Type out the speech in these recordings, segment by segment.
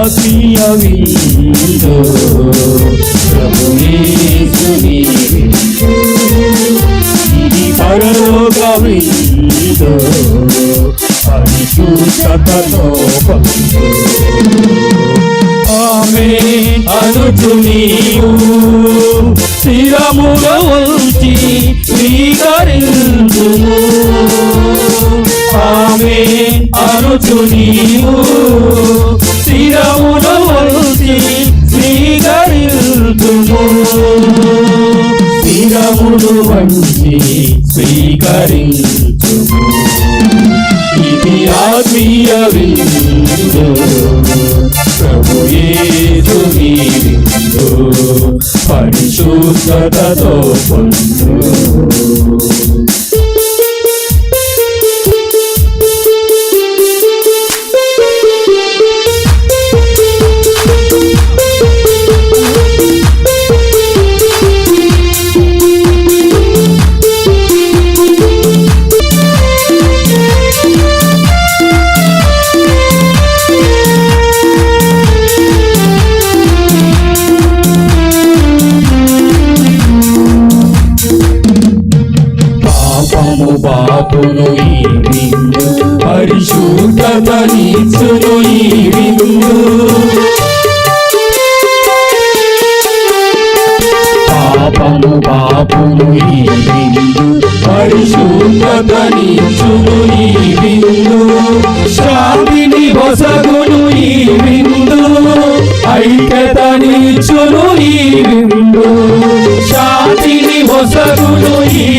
ఆత్మీయవిందు ప్రభుయేసుని. ఇది పరలోక విందు పరిశుద్ధతలో ఆమె అనుచు నీవు స్థిరముగా స్థిరముగా ఉంచి స్వీకరించుము స్థిరములు వంచి స్వీకరించుము ఇది ఆత్మీయ విందు. ప్రభు యేసు విందు పరిశుద్ధతతో పొందు.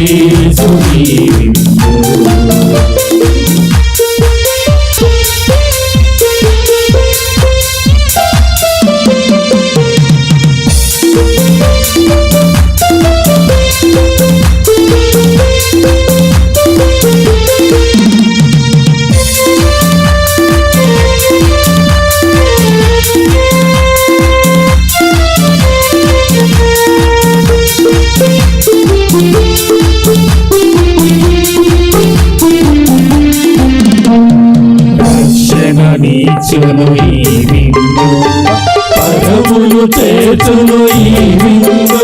Isso vive. చేతులు ఈ విందు పరములు చేతులు ఈ విందు.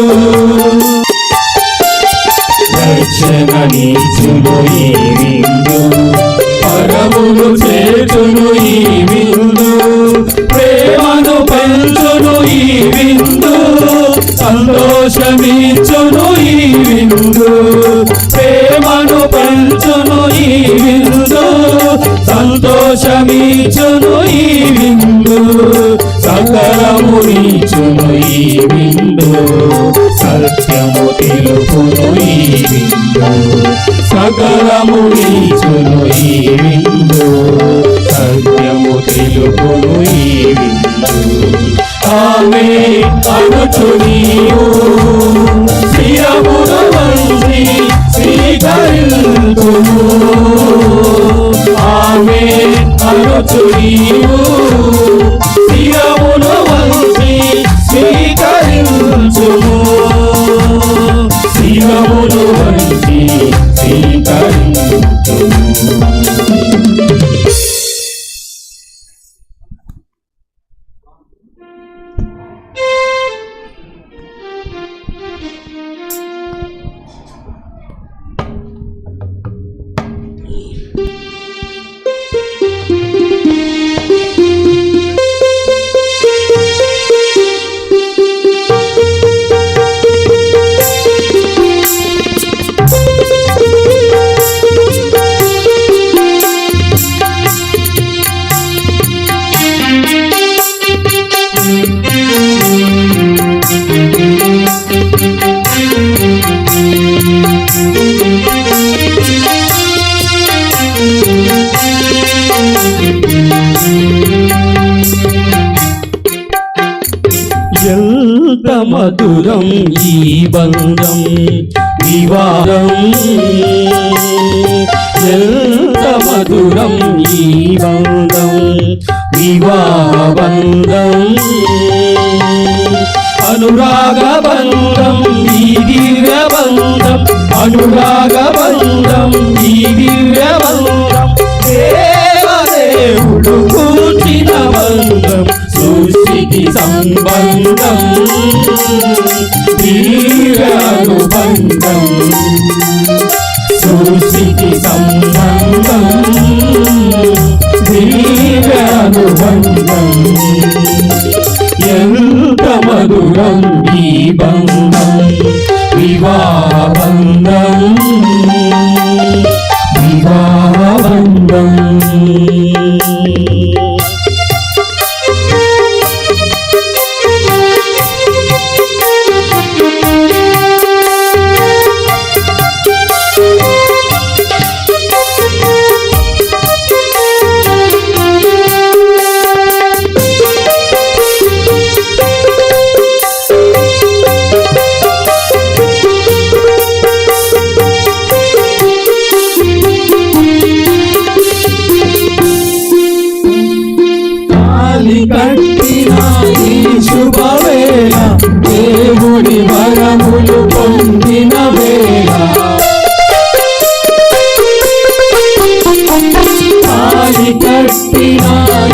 రక్షణ నీచులు ఈ విందు. పరములు చేతులు ఈ విందు ప్రేమను పెంచును ఈ విందు. సంతోషమీ సకలము ఈ విందు. మధురం ఈ బంధం వివాహం ఎంత మధురం ఈ బంధం వివాహ బంధం ఈ దివ్య బంధం బంధం. Christina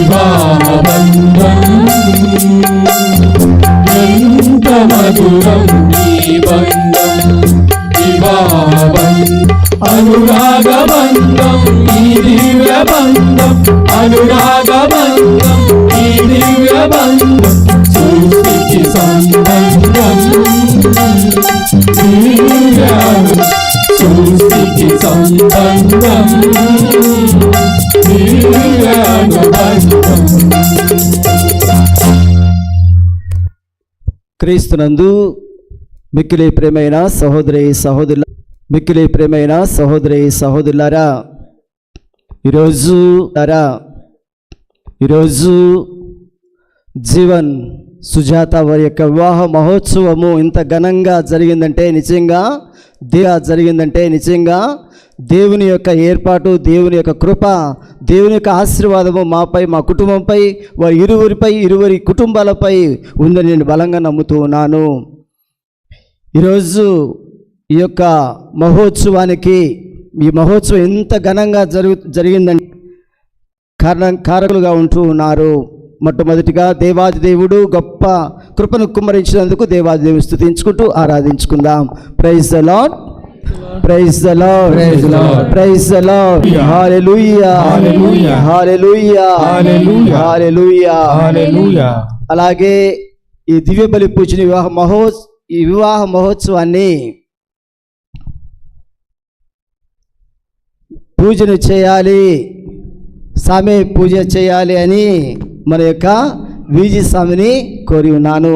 వివాహ ఎంత మధురం ఈ బంధం వివాహ బంధం ఈ దివ్య బంధం అనురాగ ఈ దివ్య బంధం సృష్టికి సంబంధం దివ్య సృష్టికి సంబంధం క్రీస్తునందు మిక్కిలి ప్రేమైన సహోదరి సహోదరుల మిక్కిలి ప్రేమైన సహోదరి సహోదరులారా ఈరోజు తారా ఈరోజు జీవన్ సుజాత వారి యొక్క వివాహ మహోత్సవము ఇంత ఘనంగా జరిగిందంటే నిజంగా దిగా జరిగిందంటే నిజంగా దేవుని యొక్క ఏర్పాటు దేవుని యొక్క కృప దేవుని యొక్క ఆశీర్వాదము మాపై మా కుటుంబంపై వారి ఇరువురిపై ఇరువురి కుటుంబాలపై ఉందని నేను బలంగా నమ్ముతూ ఉన్నాను. ఈరోజు ఈ యొక్క మహోత్సవానికి ఈ మహోత్సవం ఎంత ఘనంగా జరుగు జరిగిందని కారణం కారకులుగా ఉంటూ ఉన్నారు. మొట్టమొదటిగా దేవాది దేవుడు గొప్ప కృపను కుమ్మరించినందుకు దేవాది దేవుడు స్థుతించుకుంటూ ఆరాధించుకుందాం. Praise the Lord praise the lord Praise the Lord. Praise the lord hallelujah Hallelujah. Hallelujah Hallelujah. Hallelujah hallelujah అలాగే ఈ దివ్య బలి పూజని వివాహ మహో ఈ వివాహ మహోత్సవాన్ని పూజను చేయాలి. సామె పూజ చేయాలి అని మన యొక్క విజి స్వామిని కోరి ఉన్నాను.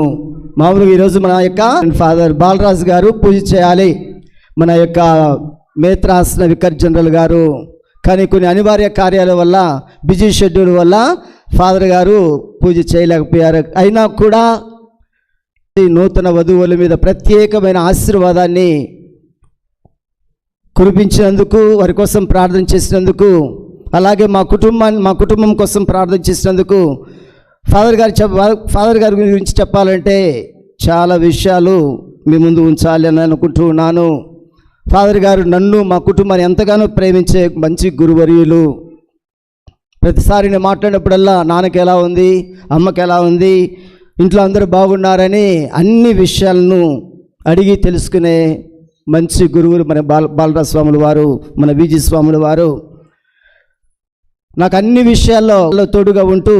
మామూలుగా ఈరోజు మన యొక్క ఫాదర్ బాలరాజు గారు పూజ చేయాలి. మన యొక్క మేత్రాసన వికర్ జనరల్ గారు కానీ కొన్ని అనివార్య కార్యాల వల్ల బిజీ షెడ్యూల్ వల్ల ఫాదర్ గారు పూజ చేయలేకపోయారు. అయినా కూడా ఈ నూతన వధువుల మీద ప్రత్యేకమైన ఆశీర్వాదాన్ని కురిపించినందుకు వారి కోసం ప్రార్థన చేసినందుకు అలాగే మా కుటుంబాన్ని మా కుటుంబం కోసం ప్రార్థన చేసినందుకు ఫాదర్ గారు చెప్ ఫాదర్ గారి గురించి చెప్పాలంటే చాలా విషయాలు మీ ముందు ఉంచాలి అని అనుకుంటూ ఉన్నాను. ఫాదర్ గారు నన్ను మా కుటుంబాన్ని ఎంతగానో ప్రేమించే మంచి గురువర్యులు. ప్రతిసారి నేను మాట్లాడినప్పుడల్లా నాన్నకి ఎలా ఉంది? అమ్మకి ఎలా ఉంది? ఇంట్లో అందరూ బాగున్నారని అన్ని విషయాలను అడిగి తెలుసుకునే మంచి గురువులు మన బాల బాలరాజ స్వాముల వారు మన విజయ స్వాముల వారు. నాకు అన్ని విషయాల్లో తోడుగా ఉంటూ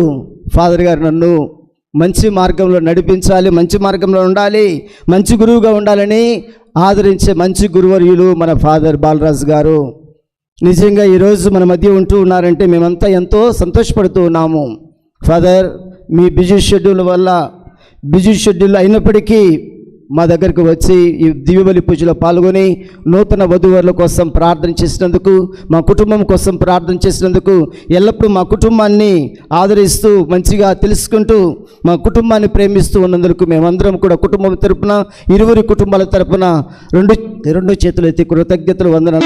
ఫాదర్ గారు నన్ను మంచి మార్గంలో నడిపించాలి మంచి మార్గంలో ఉండాలి మంచి గురువుగా ఉండాలని ఆదరించే మంచి గురువర్యులు మన ఫాదర్ బాలరాజు గారు. నిజంగా ఈరోజు మన మధ్య ఉంటూ ఉన్నారంటే మేమంతా ఎంతో సంతోషపడుతూ ఉన్నాము. ఫాదర్ మీ బిజీ షెడ్యూల్ వల్ల బిజీ షెడ్యూల్ అయినప్పటికీ మా దగ్గరికి వచ్చి ఈ దివ్యబలి పూజలో పాల్గొని నూతన వధువరుల కోసం ప్రార్థన చేసినందుకు మా కుటుంబం కోసం ప్రార్థన చేసినందుకు ఎల్లప్పుడూ మా కుటుంబాన్ని ఆదరిస్తూ మంచిగా తెలుసుకుంటూ మా కుటుంబాన్ని ప్రేమిస్తూ ఉన్నందుకు మేమందరం కూడా కుటుంబం తరపున ఇరువురి కుటుంబాల తరపున రెండు రెండు చేతులు కృతజ్ఞతలు వందన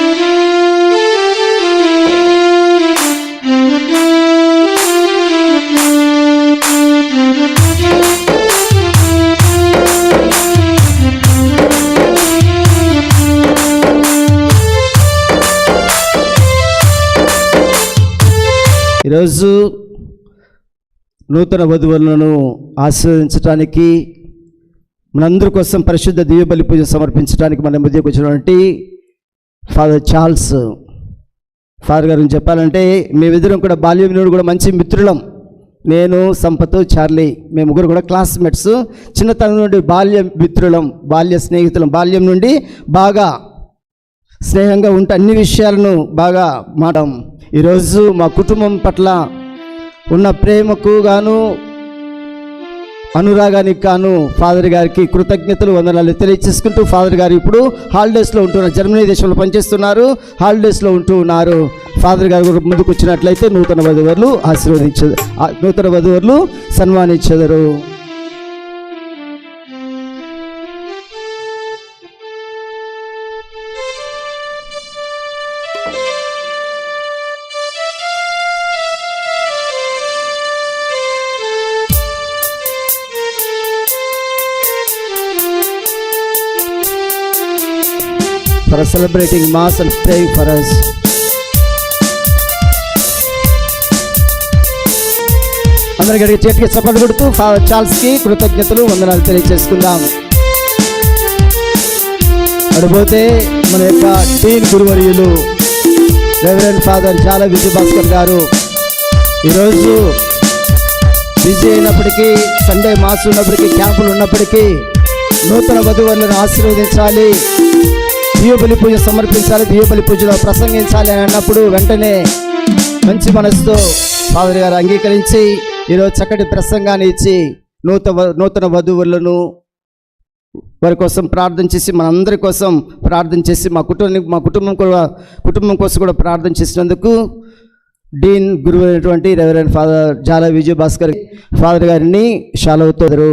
ఈరోజు నూతన వధువులను ఆశీర్వదించడానికి మనందరి కోసం పరిశుద్ధ దివ్యబలి పూజ సమర్పించడానికి మన మధ్యకు వచ్చినటువంటి ఫాదర్ చార్ల్స్ ఫాదర్ గారు చెప్పాలంటే మేమిద్దరం కూడా బాల్యం నుండి కూడా మంచి మిత్రులం. నేను సంపత్ చార్లీ మేము ముగ్గురు కూడా క్లాస్మేట్స్. చిన్నతనం నుండి బాల్య మిత్రులం బాల్య స్నేహితులం బాల్యం నుండి బాగా స్నేహంగా ఉంటే అన్ని విషయాలను బాగా మాటం ఈరోజు మా కుటుంబం పట్ల ఉన్న ప్రేమకు గాను అనురాగానికి గాను ఫాదర్ గారికి కృతజ్ఞతలు వందనాలు తెలియచేసుకుంటూ ఫాదర్ గారు ఇప్పుడు హాలిడేస్లో ఉంటున్నారు. జర్మనీ దేశంలో పనిచేస్తున్నారు. హాలిడేస్లో ఉంటూ ఉన్నారు ఫాదర్ గారు ముందుకు వచ్చినట్లయితే నూతన వధువర్లు ఆశీర్వదించ నూతన వధువర్లు సన్మానించెదరు. Celebrating Mass and praying for us. అందరికి అడిగి చేతికి చప్పట్లు కొడుతూ ఫాదర్ చార్ల్స్కి కృతజ్ఞతలు వందనాలు తెలియజేసుకుందాం అడిపోతే మన యొక్క డీన్ గురువర్యులు రెవరెండ్ ఫాదర్ చాలా విజయ్ భాస్కర్ గారు ఈరోజు బిజీ అయినప్పటికీ సండే మాస్ ఉన్నప్పటికీ క్యాంపులు ఉన్నప్పటికీ నూతన వధువులను ఆశీర్వదించాలి దీవబలి పూజ సమర్పించాలి దీవబలి పూజలో ప్రసంగించాలి అని అన్నప్పుడు వెంటనే మంచి మనసుతో ఫాదర్ గారు అంగీకరించి ఈరోజు చక్కటి ప్రసంగాన్ని ఇచ్చి నూతన నూతన వధువులను వారి కోసం ప్రార్థన చేసి మనందరి కోసం ప్రార్థన చేసి మా కుటుంబం మా కుటుంబం కూడా కుటుంబం కోసం కూడా ప్రార్థన చేసినందుకు డీన్ గురువు అయినటువంటి రెవరెండ్ ఫాదర్ జాల విజయ భాస్కర్ ఫాదర్ గారిని షాలవుతారు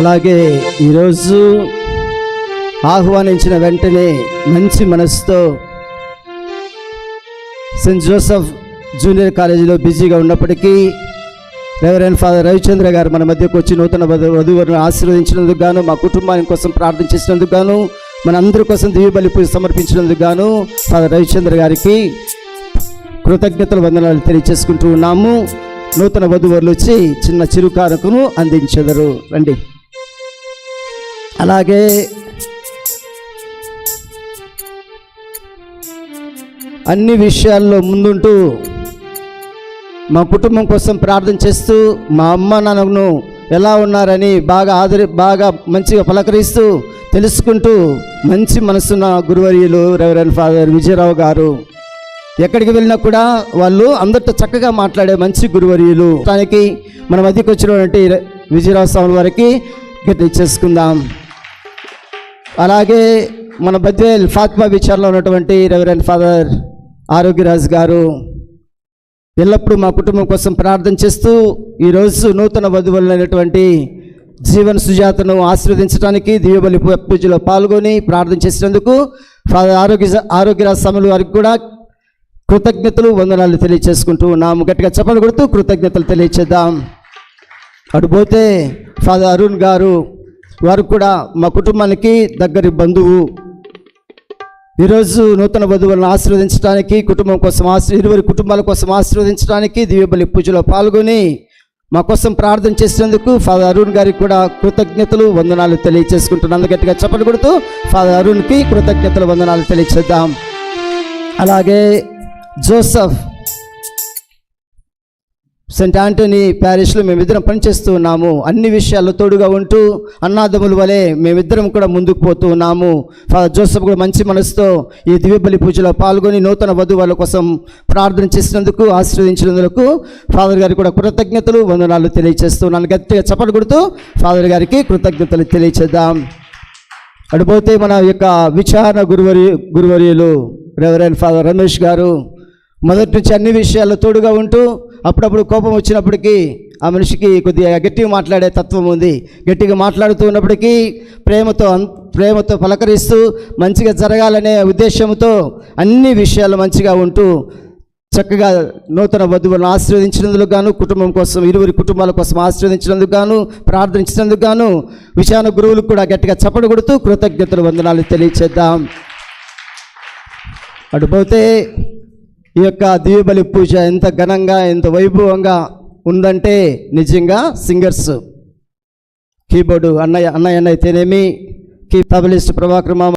అలాగే ఈరోజు ఆహ్వానించిన వెంటనే మంచి మనసుతో సెయింట్ జోసఫ్ జూనియర్ కాలేజీలో బిజీగా ఉన్నప్పటికీ రెవరెండ్ ఫాదర్ రవిచంద్ర గారు మన మధ్యకు వచ్చి నూతన వధు వధువులను ఆశీర్వదించినందుకు గాను మా కుటుంబానికి కోసం ప్రార్థన చేసినందుకు గాను మన అందరి కోసం దివ్యబలి పూజ సమర్పించినందుకు గాను ఫాదర్ రవిచంద్ర గారికి కృతజ్ఞతలు వందనాలు తెలియచేసుకుంటూ ఉన్నాము. నూతన వధువులు వచ్చి చిన్న చిరుకారకును అందించెదరు. రండి. అలాగే అన్ని విషయాల్లో ముందుంటూ మా కుటుంబం కోసం ప్రార్థన చేస్తూ మా అమ్మ నాన్నను ఎలా ఉన్నారని బాగా ఆదరి బాగా మంచిగా పలకరిస్తూ తెలుసుకుంటూ మంచి మనసున్న గురువర్యులు రెవరెండ్ ఫాదర్ విజయరావు గారు. ఎక్కడికి వెళ్ళినా కూడా వాళ్ళు అందరితో చక్కగా మాట్లాడే మంచి గురువర్యులు. దానికి మన మధ్యకి వచ్చినటువంటి విజయరావు స్వామి వారికి గట్టి ఇచ్చేసుకుందాం. అలాగే మన బద్వేల్ ఫాత్మా విచారణలో ఉన్నటువంటి రెవరెండ్ ఫాదర్ ఆరోగ్యరాజు గారు ఎల్లప్పుడూ మా కుటుంబం కోసం ప్రార్థన చేస్తూ ఈరోజు నూతన వధువులైనటువంటి జీవన్ సుజాతను ఆశీర్వదించడానికి దివ్యబలి పూ- పూజలో పాల్గొని ప్రార్థన చేసినందుకు ఫాదర్ ఆరోగ్య ఆరోగ్యరాజు సమలు వారికి కూడా కృతజ్ఞతలు వందనాలు తెలియచేసుకుంటూ ఉన్నాము గట్టిగా చెప్పలు కొడుతూ కృతజ్ఞతలు తెలియచేద్దాం. అటుపోతే ఫాదర్ అరుణ్ గారు వారు కూడా మా కుటుంబానికి దగ్గరి బంధువు. ఈరోజు నూతన వధువులను ఆశీర్వదించడానికి కుటుంబం కోసం ఆశ్ర ఇరువురి కుటుంబాల కోసం ఆశీర్వదించడానికి దివ్యబలి పూజలో పాల్గొని మా కోసం ప్రార్థన చేసినందుకు ఫాదర్ అరుణ్ గారికి కూడా కృతజ్ఞతలు వందనాలు తెలియచేసుకుంటున్నాను. గట్టిగా చెప్పలు కొడుతూ ఫాదర్ అరుణ్కి కృతజ్ఞతలు వందనాలు తెలియచేద్దాం. అలాగే జోసఫ్ సెంట్ ఆంటోనీ ప్యారిస్లో మేమిద్దరం పనిచేస్తూ ఉన్నాము. అన్ని విషయాల్లో తోడుగా ఉంటూ అన్నాదముల వలె మేమిద్దరం కూడా ముందుకు పోతూ ఉన్నాము. ఫాదర్ జోసఫ్ కూడా మంచి మనసుతో ఈ దివ్యబలి పూజలో పాల్గొని నూతన వధువుల కోసం ప్రార్థన చేసినందుకు ఆశీర్వదించినందుకు ఫాదర్ గారికి కూడా కృతజ్ఞతలు వందనాలు తెలియచేస్తున్నాను. గట్టిగా చప్పట్లు కొడుతూ ఫాదర్ గారికి కృతజ్ఞతలు తెలియచేద్దాం. అడిపోతే మన యొక్క విచారణ గురువరి గురువర్యులు రెవరెండ్ ఫాదర్ రమేష్ గారు మొదటి నుంచి అన్ని విషయాల్లో తోడుగా ఉంటూ అప్పుడప్పుడు కోపం వచ్చినప్పటికీ ఆ మనిషికి కొద్దిగా గట్టిగా మాట్లాడే తత్వం ఉంది. గట్టిగా మాట్లాడుతూ ఉన్నప్పటికీ ప్రేమతో ప్రేమతో పలకరిస్తూ మంచిగా జరగాలనే ఉద్దేశంతో అన్ని విషయాలు మంచిగా ఉంటూ చక్కగా నూతన వధువులను ఆశీర్వదించినందుకు గాను కుటుంబం కోసం ఇరువురి కుటుంబాల కోసం ఆశీర్వదించినందుకు గాను ప్రార్థించినందుకు గాను విషాన గురువులకు కూడా గట్టిగా చప్పడు కొడుతూ కృతజ్ఞతలు వందనాలు తెలియచేద్దాం. అటుపోతే ఈ యొక్క దీపబలి పూజ ఎంత ఘనంగా ఎంత వైభవంగా ఉందంటే నిజంగా సింగర్స్. కీబోర్డు అన్నయ్య అన్నయ్య అన్నయ్య అయితేనేమి కీ తబలిస్ట్ ప్రభాకర్ మామ